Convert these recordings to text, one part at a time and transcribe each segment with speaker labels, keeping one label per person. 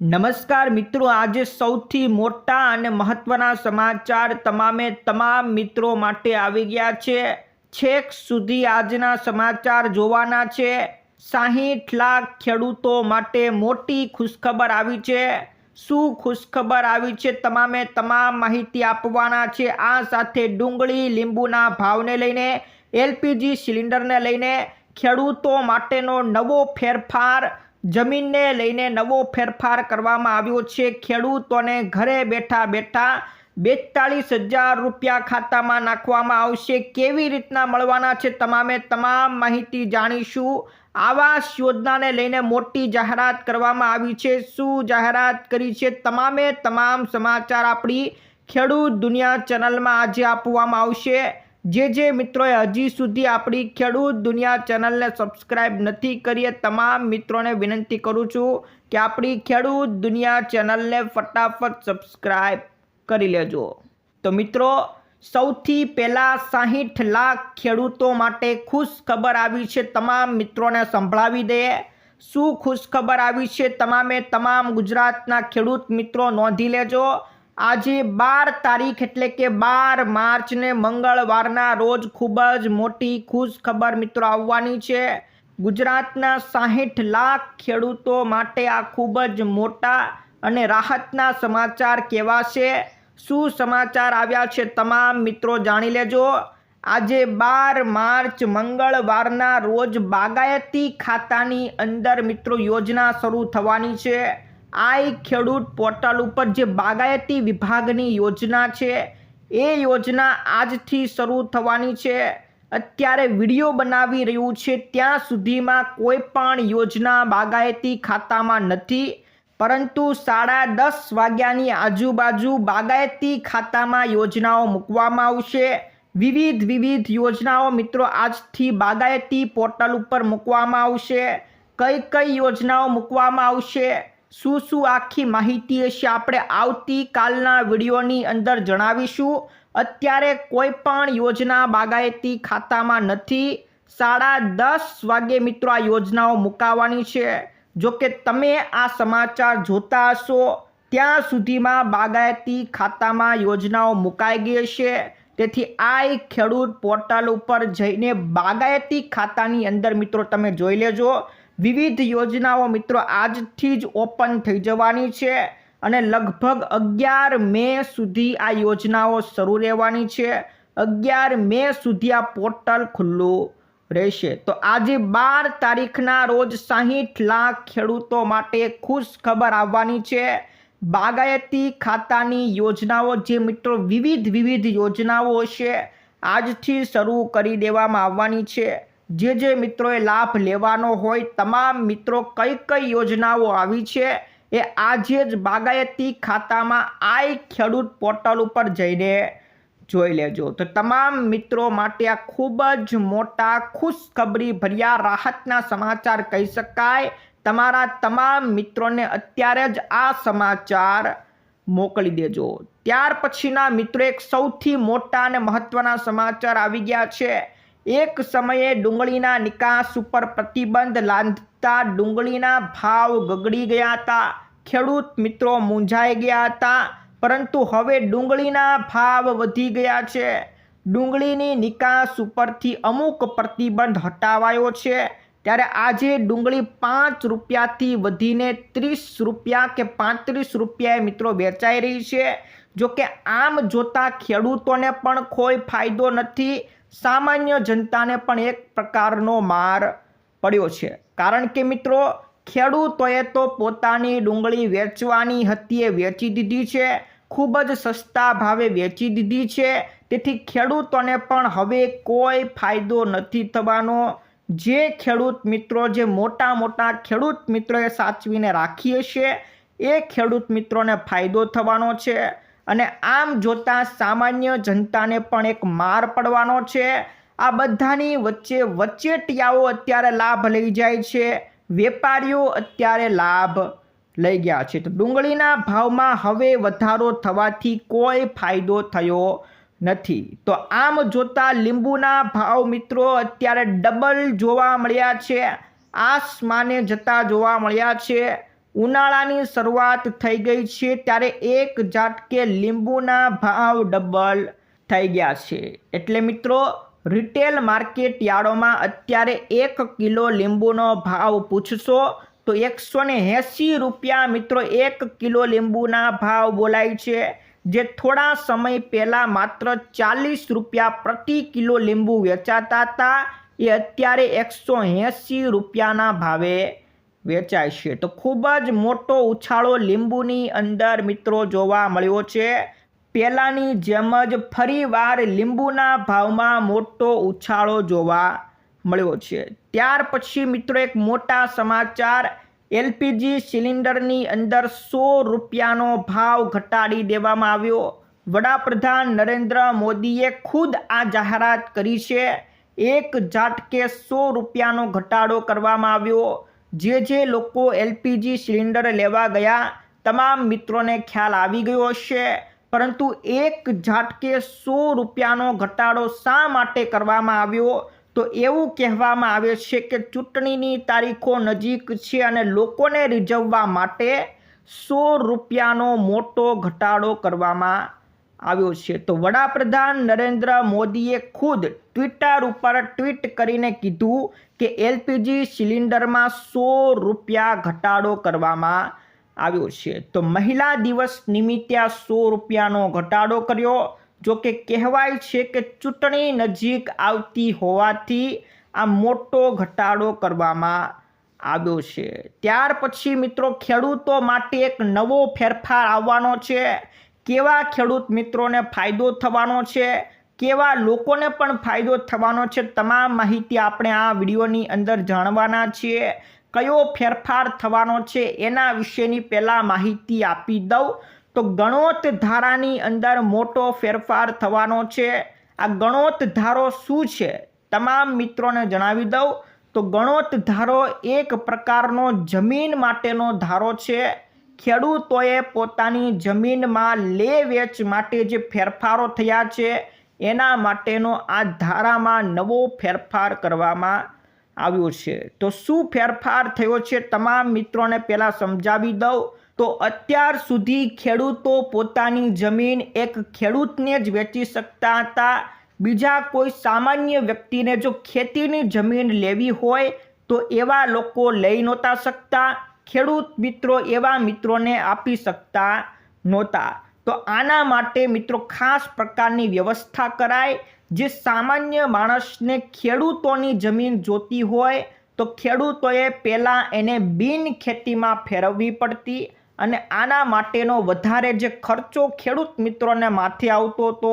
Speaker 1: નમસ્કાર મિત્રો, આજે સૌથી મોટા અને મહત્વના સમાચાર તમામે તમામ મિત્રો માટે આવી ગયા છે. છેક સુધી આજના સમાચાર જોવાના છે. સાહીઠ લાખ ખેડૂતો માટે મોટી ખુશખબર આવી છે. શું ખુશખબર આવી છે તમામે તમામ માહિતી આપવાના છે. આ સાથે ડુંગળી, લીંબુના ભાવને લઈને, એલપીજી સિલિન્ડરને લઈને ખેડૂતો માટેનો નવો ફેરફાર જમીનને લઈને નવો ફેરફાર કરવામાં આવ્યો છે. ખેડૂતોને ઘરે બેઠા બેઠા બેતાળીસ હજાર રૂપિયા ખાતામાં નાખવામાં આવશે. કેવી રીતના મળવાના છે તમામે તમામ માહિતી જાણીશું. આવાસ યોજનાને લઈને મોટી જાહેરાત કરવામાં આવી છે. શું જાહેરાત કરી છે તમામે તમામ સમાચાર આપણી ખેડૂત દુનિયા ચેનલમાં આજે આપવામાં આવશે. જે જે મિત્રોએ હજી સુધી આપણી ખેડૂત દુનિયા ચેનલને સબસ્ક્રાઇબ નથી કરીએ તમામ મિત્રોને વિનંતી કરું છું કે આપણી ખેડૂત દુનિયા ચેનલને ફટાફટ સબસ્ક્રાઇબ કરી લેજો. તો મિત્રો, સૌથી પહેલાં સાહીઠ લાખ ખેડૂતો માટે ખુશ ખબર આવી છે તમામ મિત્રોને સંભળાવી દઈએ શું ખુશ ખબર આવી છે તમામે તમામ ગુજરાતના ખેડૂત મિત્રો નોંધી લેજો. આજે બાર તારીખ એટલે કે બાર માર્ચને મંગળવારના રોજ ખૂબ જ મોટી ખુશ ખબર મિત્રો આવવાની છે. ગુજરાતના સાહીઠ લાખ ખેડૂતો માટે આ ખૂબ જ મોટા અને રાહતના સમાચાર કહેવાશે. શું સમાચાર આવ્યા છે તમામ મિત્રો જાણી લેજો. આજે બાર માર્ચ મંગળવારના રોજ બાગાયતી ખાતાની અંદર મિત્રો યોજના શરૂ થવાની છે. આઈ ખેડૂત પોર્ટલ ઉપર જે બાગાયતી વિભાગની યોજના છે, એ યોજના આજથી શરૂ થવાની છે. અત્યારે વીડિયો બનાવી રહ્યું છે, ત્યાં સુધીમાં કોઈ પણ યોજના બાગાયતી ખાતામાં નથી, પરંતુ સાડા દસ વાગ્યાની આજુબાજુ બાગાયતી ખાતામાં યોજનાઓ મૂકવામાં આવશે. વિવિધ વિવિધ યોજનાઓ મિત્રો આજથી બાગાયતી પોર્ટલ ઉપર મૂકવામાં આવશે. કઈ કઈ યોજનાઓ મૂકવામાં આવશે? શું શું આખી માહિતી હશે આપણે આવતીકાલના વિડીયોની અંદર જણાવીશું. અત્યારે કોઈ પણ યોજના બાગાયતી ખાતામાં નથી. સાડા દસ વાગે મિત્રો આ યોજનાઓ મુકાવાની છે. જો કે તમે આ સમાચાર જોતા હશો, ત્યાં સુધીમાં બાગાયતી ખાતામાં યોજનાઓ મુકાઈ ગઈ છે તેથી આ ખેડૂત પોર્ટલ ઉપર જઈને બાગાયતી ખાતાની અંદર મિત્રો તમે જોઈ લેજો. વિવિધ યોજનાઓ મિત્રો આજથી જ ઓપન થઈ જવાની છે અને લગભગ અગિયાર મે સુધી આ યોજનાઓ શરૂ રહેવાની છે. અગિયાર મે સુધી આ પોર્ટલ ખુલ્લું રહેશે. તો આજે બાર તારીખના રોજ સાહીઠ લાખ ખેડૂતો માટે ખુશ ખબર આવવાની છે. બાગાયતી ખાતાની યોજનાઓ જે મિત્રો વિવિધ વિવિધ યોજનાઓ છે આજથી શરૂ કરી દેવામાં આવવાની છે. જે જે મિત્રોએ લાભ લેવાનો હોય, તમામ મિત્રો કઈ કઈ યોજનાઓ આવી છે, એ આજે જ બાગાયતી ખાતામાં આઈ ખેડૂત પોર્ટલ ઉપર જઈને જોઈ લેજો. તો તમામ મિત્રો માટે આ ખૂબ જ મોટા ખુશખબરી ભર્યા રાહતના સમાચાર કહી શકાય. તમારા તમામ મિત્રોને અત્યારે જ આ સમાચાર મોકલી દેજો. ત્યાર પછીના મિત્રો એક સૌથી મોટા અને મહત્ત્વના સમાચાર આવી ગયા છે. એક સમયે ડુંગળીના નિકાસ ઉપર પ્રતિબંધ લાંધતા ડુંગળીના ભાવ ગગડી ગયા હતા. ખેડૂત મિત્રો મૂંઝાઈ ગયા હતા, પરંતુ હવે ડુંગળીના ભાવ વધી ગયા છે. ડુંગળીની નિકાસ ઉપરથી અમુક પ્રતિબંધ હટાવાયો છે. ત્યારે આજે ડુંગળી પાંચ રૂપિયાથી વધીને ત્રીસ રૂપિયા કે પાંત્રીસ રૂપિયાએ મિત્રો વેચાઈ રહી છે. જો કે આમ જોતા ખેડૂતોને પણ કોઈ ફાયદો નથી. સામાન્ય જનતાને પણ એક પ્રકારનો માર પડ્યો છે. કારણ કે મિત્રો, ખેડૂતોએ તો પોતાની ડુંગળી વેચવાની હતી વેચી દીધી છે, ખૂબ જ સસ્તા ભાવે વેચી દીધી છે. તેથી ખેડૂતોને પણ હવે કોઈ ફાયદો નથી થવાનો. જે ખેડૂત મિત્રો, જે મોટા મોટા ખેડૂત મિત્રોએ સાચવીને રાખીએ છીએ, એ ખેડૂત મિત્રોને ફાયદો થવાનો છે. અને આમ જોતાં સામાન્ય જનતાને પણ એક માર પડવાનો છે. આ બધાની વચ્ચે વચેટિયાઓ અત્યારે લાભ લઈ જાય છે. વેપારીઓ અત્યારે લાભ લઈ ગયા છે. તો ડુંગળીના ભાવમાં હવે વધારો થવાથી કોઈ ફાયદો થયો નથી. તો આમ જોતાં લીંબુના ભાવ મિત્રો અત્યારે ડબલ જોવા મળ્યા છે. આસમાને જતા જોવા મળ્યા છે. ઉનાળાની શરૂઆત થઈ ગઈ છે ત્યારે એક ઝાટકે લીંબુના ભાવ ડબલ થઈ ગયા છે. એટલે મિત્રો, રિટેલ માર્કેટ યાર્ડોમાં અત્યારે એક કિલો લીંબુનો ભાવ પૂછશો તો એકસો ને એંસી રૂપિયા મિત્રો એક કિલો લીંબુના ભાવ બોલાય છે, જે થોડા સમય પહેલાં માત્ર ચાલીસ રૂપિયા પ્રતિ કિલો લીંબુ વેચાતા હતા. એ અત્યારે એકસો એંસી રૂપિયાના ભાવે વેચાય છે. તો ખૂબ જ મોટો ઉછાળો લીંબુની અંદર મિત્રો જોવા મળ્યો છે. પહેલાંની જેમ જ ફરીવાર લીંબુના ભાવમાં મોટો ઉછાળો જોવા મળ્યો છે. ત્યાર પછી મિત્રો એક મોટા સમાચાર, એલપીજી સિલિન્ડરની અંદર સો રૂપિયાનો ભાવ ઘટાડી દેવામાં આવ્યો. વડાપ્રધાન નરેન્દ્ર મોદીએ ખુદ આ જાહેરાત કરી છે. એક ઝાટકે સો રૂપિયાનો ઘટાડો કરવામાં આવ્યો. જે જે લોકો એલપીજી સિલિન્ડર લેવા ગયા, તમામ મિત્રોને ખ્યાલ આવી ગયો હશે. પરંતુ એક ઝાટકે સો રૂપિયાનો ઘટાડો શા માટે કરવામાં આવ્યો? તો એવું કહેવામાં આવે છે કે ચૂંટણીની તારીખો નજીક છે અને લોકોને રીઝવવા માટે સો રૂપિયાનો મોટો ઘટાડો કરવામાં આવ્યો છે. તો વડાપ્રધાન નરેન્દ્ર મોદીએ ખુદ ટ્વિટર ઉપર ટ્વીટ કરીને કીધું કે એલપીજી સિલિન્ડરમાં સો રૂપિયા ઘટાડો કરવામાં આવ્યો છે. તો મહિલા દિવસ નિમિત્તે આ સો રૂપિયાનો ઘટાડો કર્યો. જો કે કહેવાય છે કે ચૂંટણી નજીક આવતી હોવાથી આ મોટો ઘટાડો કરવામાં આવ્યો છે. ત્યાર પછી મિત્રો ખેડૂતો માટે એક નવો ફેરફાર આવવાનો છે. કેવા ખેડૂત મિત્રોને ફાયદો થવાનો છે? કેવા લોકોને પણ ફાયદો થવાનો છે? તમામ માહિતી આપણે આ વિડીયોની અંદર જાણવાના છીએ. કયો ફેરફાર થવાનો છે? એના વિશેની પહેલાં માહિતી આપી દઉં. તો ગણોત ધારાની અંદર મોટો ફેરફાર થવાનો છે. આ ગણોત ધારો શું છે? તમામ મિત્રોને જણાવી દઉં. તો ગણોત ધારો એક પ્રકારનો જમીન માટેનો ધારો છે. ખેડૂતોએ પોતાની જમીનમાં લે વેચ માટે જે ફેરફારો થયા છે, એના માટેનો આ ધારામાં નવો ફેરફાર કરવામાં આવ્યો છે. તો શું ફેરફાર થયો છે તમામ મિત્રોને પહેલાં સમજાવી દઉં. તો અત્યાર સુધી ખેડૂતો પોતાની જમીન એક ખેડૂતને જ વેચી શકતા હતા. બીજા કોઈ સામાન્ય વ્યક્તિને જો ખેતીની જમીન લેવી હોય તો એવા લોકો લઈ નહોતા શકતા. ખેડૂત મિત્રો એવા મિત્રોને આપી શકતા નહોતા. તો આના માટે મિત્રો ખાસ પ્રકારની વ્યવસ્થા કરાય. જે સામાન્ય માણસને ખેડૂતોની જમીન જોતી હોય, તો ખેડૂતોએ પહેલાં એને બિન ખેતીમાં ફેરવવી પડતી અને આના માટેનો વધારે જે ખર્ચો ખેડૂત મિત્રોને માથે આવતો હતો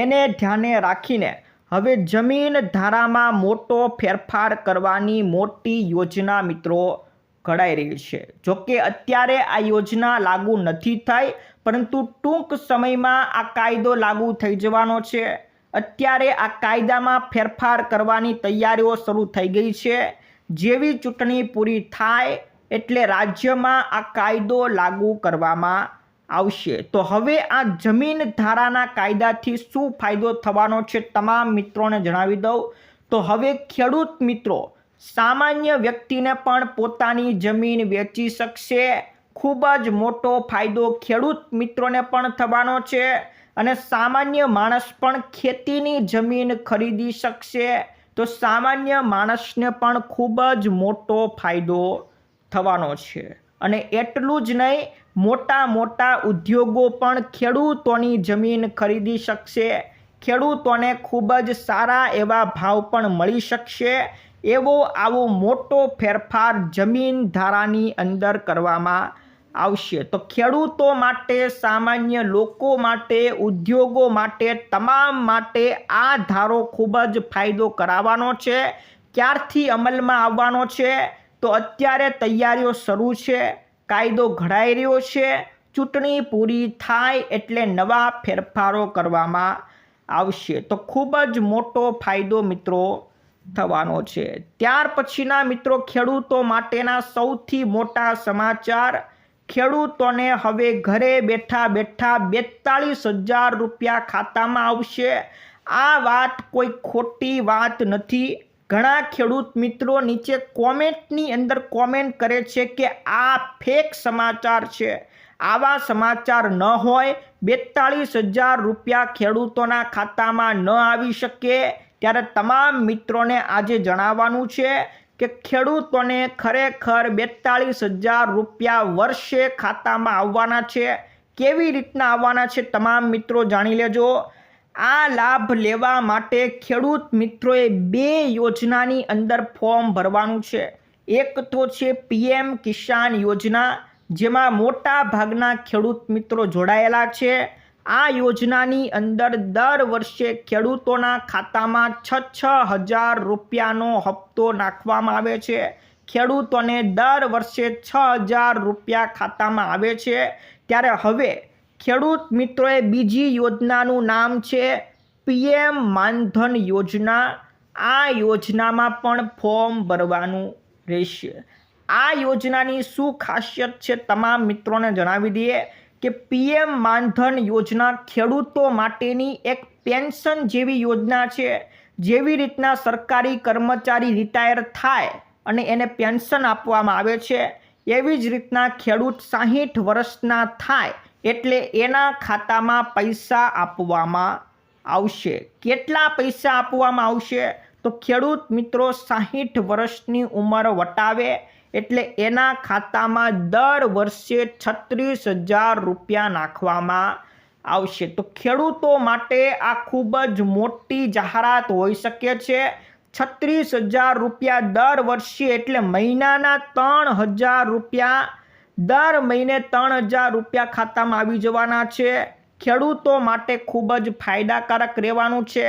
Speaker 1: એને ધ્યાને રાખીને હવે જમીન ધારામાં મોટો ફેરફાર કરવાની મોટી યોજના મિત્રો ઘડાઈ રહી છે. જોકે અત્યારે આ યોજના લાગુ નથી થઈ પરંતુ ટૂંક સમયમાં આ કાયદો લાગુ થઈ જવાનો છે. અત્યારે આ કાયદામાં ફેરફાર કરવાની તૈયારીઓ શરૂ થઈ ગઈ છે. જેવી ચૂંટણી પૂરી થાય એટલે રાજ્યમાં આ કાયદો લાગુ કરવામાં આવશે. તો હવે આ જમીન ધારાના કાયદાથી શું ફાયદો થવાનો છે તમામ મિત્રોને જણાવી દઉં. તો હવે ખેડૂત મિત્રો સામાન્ય વ્યક્તિને પણ પોતાની જમીન વેચી શકશે. ખૂબ જ મોટો ફાયદો ખેડૂત મિત્રોને પણ થવાનો છે અને સામાન્ય માણસ પણ ખેતીની જમીન ખરીદી શકશે. તો સામાન્ય માણસને પણ ખૂબ જ મોટો ફાયદો થવાનો છે. અને એટલું જ નહીં, મોટા મોટા ઉદ્યોગો પણ ખેડૂતોની જમીન ખરીદી શકશે. ખેડૂતોને ખૂબ જ સારા એવા ભાવ પણ મળી શકશે. એવો આવો મોટો ફેરફાર જમીન ધારાની અંદર કરવામાં આવશે. તો ખેડૂતો માટે, સામાન્ય લોકો માટે, ઉદ્યોગો માટે, તમામ માટે આ ધારો ખૂબ જ ફાયદો કરાવવાનો છે. ક્યારથી અમલમાં આવવાનો છે? તો અત્યારે તૈયારીઓ શરૂ છે. કાયદો ઘડાઈ રહ્યો છે. ચૂંટણી પૂરી થાય એટલે નવા ફેરફારો કરવામાં આવશે. તો ખૂબ જ મોટો ફાયદો મિત્રો થવાનો છે. ત્યાર પછીના મિત્રો, ખેડૂતો માટેના સૌથી મોટા સમાચાર. ખેડૂતોને હવે ઘરે બેઠા બેઠા બેતાળીસ હજાર રૂપિયા ખાતામાં આવશે. આ વાત કોઈ ખોટી વાત નથી. ઘણા ખેડૂત મિત્રો નીચે કોમેન્ટની અંદર કોમેન્ટ કરે છે કે આ ફેક સમાચાર છે. આવા સમાચાર ન હોય. બેતાળીસ હજાર રૂપિયા ખેડૂતોના ખાતામાં ન આવી શકે. ત્યારે તમામ મિત્રોને આજે જણાવવાનું છે કે ખેડૂતોને ખરેખર બેતાળીસ હજાર રૂપિયા વર્ષે ખાતામાં આવવાના છે. કેવી રીતના આવવાના છે તમામ મિત્રો જાણી લેજો. આ લાભ લેવા માટે ખેડૂત મિત્રોએ બે યોજનાની અંદર ફોર્મ ભરવાનું છે. એક તો છે પીએમ કિસાન યોજના, જેમાં મોટા ભાગના ખેડૂત મિત્રો જોડાયેલા છે. આ યોજનાની અંદર દર વર્ષે ખેડૂતોના ખાતામાં છ છ હજાર રૂપિયાનો હપ્તો નાખવામાં આવે છે. ખેડૂતોને દર વર્ષે છ હજાર રૂપિયા ખાતામાં આવે છે. ત્યારે હવે ખેડૂત મિત્રોએ બીજી યોજનાનું નામ છે પીએમ માનધન યોજના. આ યોજનામાં પણ ફોર્મ ભરવાનું રહેશે. આ યોજનાની શું ખાસિયત છે તમામ મિત્રોને જણાવી દઈએ. કે પીએમ માનધન યોજના ખેડૂતો માટેની એક પેન્શન જેવી યોજના છે, જેવી રીતના સરકારી કર્મચારી રિટાયર થાય અને એને પેન્શન આપવામાં આવે છે, એવી જ રીતના ખેડૂત સાહીઠ વર્ષના થાય એટલે એના ખાતામાં પૈસા આપવામાં આવશે. કેટલા પૈસા આપવામાં આવશે? તો ખેડૂત મિત્રો સાહીઠ વર્ષની ઉંમર વટાવે એટલે એના ખાતામાં દર વર્ષે છત્રીસ હજાર રૂપિયા નાખવામાં આવશે. તો ખેડૂતો માટે આ ખૂબ જ મોટી જાહેરાત હોઈ શકે છે. છત્રીસ હજાર રૂપિયા દર વર્ષે એટલે મહિનાના ત્રણ હજાર રૂપિયા. દર મહિને ત્રણ હજાર રૂપિયા ખાતામાં આવી જવાના છે. ખેડૂતો માટે ખૂબ જ ફાયદાકારક રહેવાનું છે.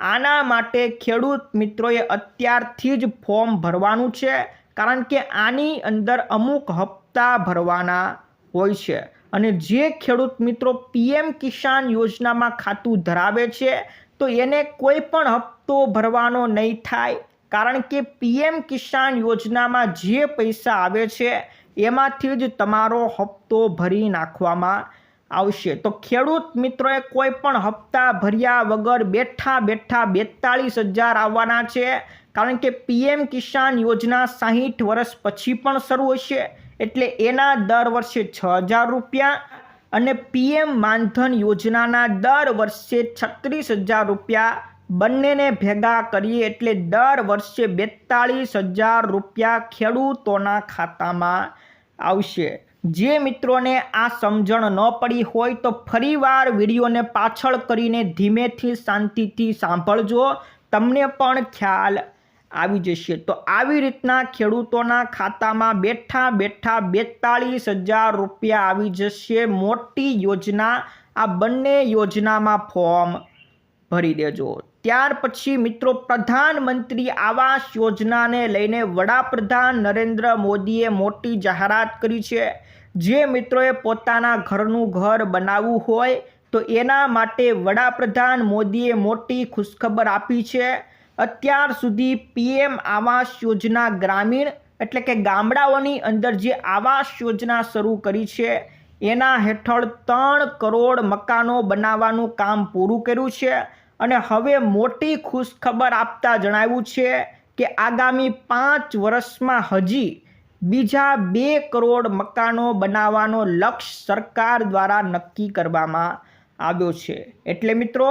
Speaker 1: આના માટે ખેડૂત મિત્રોએ અત્યારથી જ ફોર્મ ભરવાનું છે. કારણ કે આની અંદર અમુક હપ્તા ભરવાના હોય છે. અને જે ખેડૂત મિત્રો પીએમ કિસાન યોજનામાં ખાતું ધરાવે છે, તો એને કોઈ પણ હપ્તો ભરવાનો નહીં થાય. કારણ કે પીએમ કિસાન યોજનામાં જે પૈસા આવે છે, એમાંથી જ તમારો હપ્તો ભરી નાખવામાં આવશે. તો ખેડૂત મિત્રોએ કોઈ પણ હપ્તા ભર્યા વગર બેઠા બેઠા બેતાળીસ હજાર આવવાના છે. કારણ કે પીએમ કિસાન યોજના સાહીઠ વર્ષ પછી પણ શરૂ હશે, એટલે એના દર વર્ષે છ હજાર રૂપિયા અને પીએમ માનધન યોજનાના દર વર્ષે છત્રીસ હજાર રૂપિયા બંનેને ભેગા કરીએ એટલે દર વર્ષે બેતાળીસ હજાર રૂપિયા ખેડૂતોના ખાતામાં આવશે. જે મિત્રોને આ સમજણ ન પડી હોય તો ફરીવાર વિડીયોને પાછળ કરીને ધીમેથી શાંતિથી સાંભળજો. તમને પણ ખ્યાલ આવી જશે. તો આવી રીતના ખેડૂતોના ખાતામાં બેઠા બેઠા બેતાળીસ હજાર રૂપિયા આવી જશે. મોટી યોજના, આ બંને યોજનામાં ફોર્મ ભરી દેજો. ત્યાર પછી મિત્રો, પ્રધાનમંત્રી આવાસ યોજનાને લઈને વડાપ્રધાન નરેન્દ્ર મોદીએ મોટી જાહેરાત કરી છે. જે મિત્રોએ પોતાના ઘરનું ઘર બનાવવું હોય તો એના માટે વડાપ્રધાન મોદીએ મોટી ખુશખબર આપી છે. અત્યાર સુધી પીએમ આવાસ યોજના ગ્રામીણ એટલે કે ગામડાઓની અંદર જે આવાસ યોજના શરૂ કરી છે, એના હેઠળ ત્રણ કરોડ મકાનો બનાવવાનું કામ પૂરું કર્યું છે અને હવે મોટી ખુશખબર આપતા જણાવ્યું છે કે આગામી પાંચ વર્ષમાં હજી બીજા બે કરોડ મકાનો બનાવવાનો લક્ષ્ય સરકાર દ્વારા નક્કી કરવામાં આવ્યો છે. એટલે મિત્રો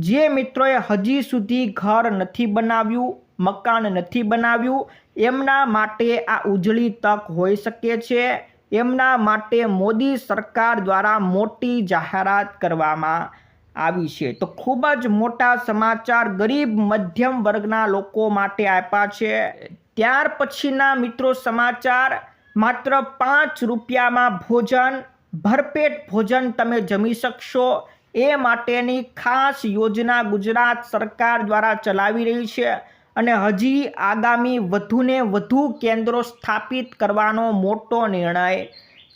Speaker 1: જે મિત્રોએ હજી સુધી ઘર નથી બનાવ્યું, મકાન નથી બનાવ્યું, એમના માટે આ ઉજળી તક હોઈ શકે છે. એમના માટે મોદી સરકાર દ્વારા મોટી જાહેરાત કરવામાં આવી છે. તો ખૂબ જ મોટા સમાચાર ગરીબ મધ્યમ વર્ગના લોકો માટે આપ્યા છે. ત્યાર પછીના મિત્રો સમાચાર, માત્ર પાંચ રૂપિયામાં ભોજન, ભરપેટ ભોજન તમે જમી શકશો. એ માટેની ખાસ યોજના ગુજરાત સરકાર દ્વારા ચલાવી રહી છે અને હજી આગામી વધુને વધુ કેન્દ્રો સ્થાપિત કરવાનો મોટો નિર્ણય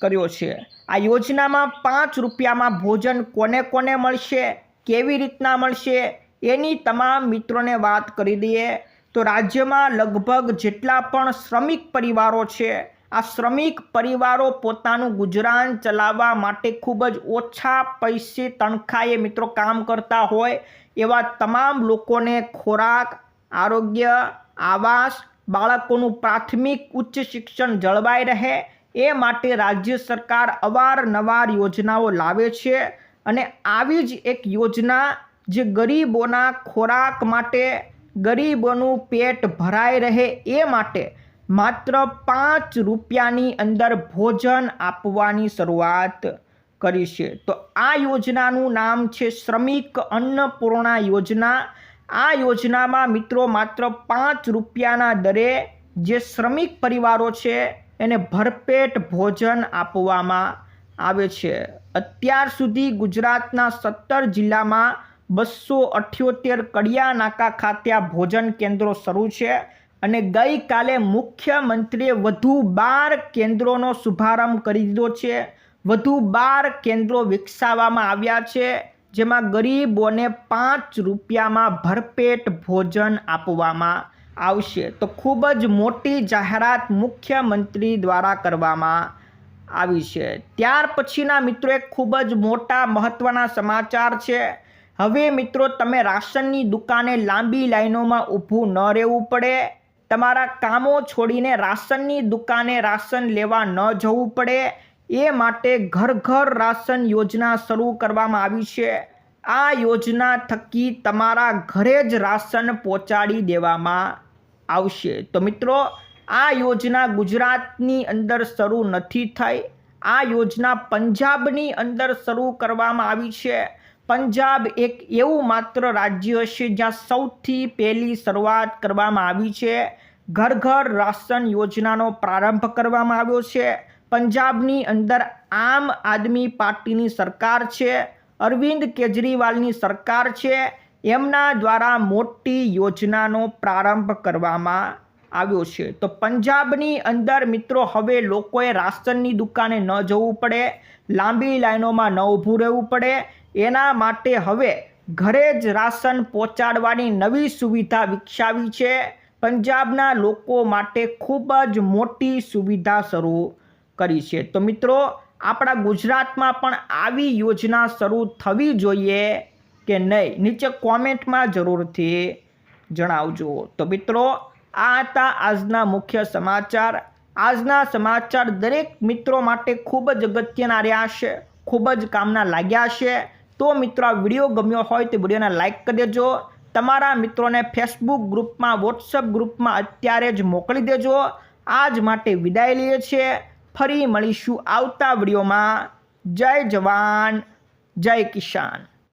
Speaker 1: કર્યો છે. આ યોજનામાં પાંચ રૂપિયામાં ભોજન કોને કોને મળશે, કેવી રીતના મળશે, એની તમામ મિત્રોને વાત કરી દઈએ. તો રાજ્યમાં લગભગ જેટલા પણ શ્રમિક પરિવારો છે આ શ્રમિક પરિવારો પોતાનું ગુજરાન ચલાવવા માટે ખૂબ જ ઓછા પૈસે તણખાએ મિત્રો કામ કરતા હોય એવા તમામ લોકોને ખોરાક, આરોગ્ય, આવાસ, બાળકોનું પ્રાથમિક ઉચ્ચ શિક્ષણ જળવાઈ રહે એ માટે રાજ્ય સરકાર અવારનવાર યોજનાઓ લાવે છે અને આવી જ એક યોજના જે ગરીબોના ખોરાક માટે ગરીબોનું પેટ ભરાઈ રહે એ માટે માત્ર પાંચ રૂપિયાની અંદર ભોજન આપવાની શરૂઆત કરી છે. તો આ યોજનાનું નામ છે શ્રમિક અન્નપૂર્ણા યોજના. આ યોજનામાં મિત્રો માત્ર પાંચ રૂપિયાના દરે જે શ્રમિક પરિવારો છે એને ભરપેટ ભોજન આપવામાં આવે છે. અત્યાર સુધી ગુજરાતના સત્તર જિલ્લામાં બસો અઠ્યોતેર કડિયા નાકા ખાતે ભોજન કેન્દ્રો શરૂ છે. અને ગઈકાલે મુખ્યમંત્રીએ વધુ બાર કેન્દ્રોનો શુભારંભ કરી દીધો છે. વધુ બાર કેન્દ્રો વિકસાવવામાં આવ્યા છે, જેમાં ગરીબોને પાંચ રૂપિયામાં ભરપેટ ભોજન આપવામાં આવશે. તો ખૂબ જ મોટી જાહેરાત મુખ્યમંત્રી દ્વારા કરવામાં આવી છે. ત્યાર પછીના મિત્રો, એક ખૂબ જ મોટા મહત્ત્વના સમાચાર છે. હવે મિત્રો, તમે રાશનની દુકાને લાંબી લાઈનોમાં ઊભું ન રહેવું પડે. તમારા કામો છોડીને રાશનની દુકાને રાશન લેવા ન જવું પડે. એ માટે ઘર ઘર રાશન યોજના શરૂ કરવામાં આવી છે. આ યોજના થકી તમારા ઘરે જ રાશન પહોંચાડી દેવામાં આવશે. તો મિત્રો, આ યોજના ગુજરાતની અંદર શરૂ નથી થઈ. આ યોજના પંજાબની અંદર શરૂ કરવામાં આવી છે. પંજાબ એક એવું માત્ર રાજ્ય છે જ્યાં સૌથી પહેલી શરૂઆત કરવામાં આવી છે. ઘર ઘર રાશન યોજનાનો પ્રારંભ કરવામાં આવ્યો છે. પંજાબની અંદર આમ આદમી પાર્ટીની સરકાર છે. અરવિંદ કેજરીવાલની સરકાર છે. એમના દ્વારા મોટી યોજનાનો પ્રારંભ કરવામાં આવ્યો છે. તો પંજાબની અંદર મિત્રો, હવે લોકોએ રાશનની દુકાને ન જવું પડે, લાંબી લાઈનોમાં ન ઊભું રહેવું પડે. એના માટે હવે ઘરે જ રાશન પહોંચાડવાની નવી સુવિધા વિકસાવી છે. પંજાબના લોકો માટે ખૂબ જ મોટી સુવિધા શરૂ કરી છે. તો મિત્રો, આપણા ગુજરાતમાં પણ આવી યોજના શરૂ થવી જોઈએ કે નહીં? નીચે કોમેન્ટમાં જરૂરથી જણાવજો. તો મિત્રો આ હતા આજના મુખ્ય સમાચાર. આજના સમાચાર દરેક મિત્રો માટે ખૂબ જ અગત્યના રહ્યા છે. ખૂબ જ કામના લાગ્યા છે. તો મિત્રો, આ વીડિયો ગમ્યો હોય તો વિડીયોને લાઇક કરી દેજો. તમારા મિત્રોને ફેસબુક ગ્રુપમાં વોટ્સઅપ ગ્રુપમાં અત્યારે જ મોકલી દેજો. આજ માટે વિદાય લઈએ છીએ. ફરી મળીશું આવતા વિડીયોમાં. જય જવાન, જય કિસાન.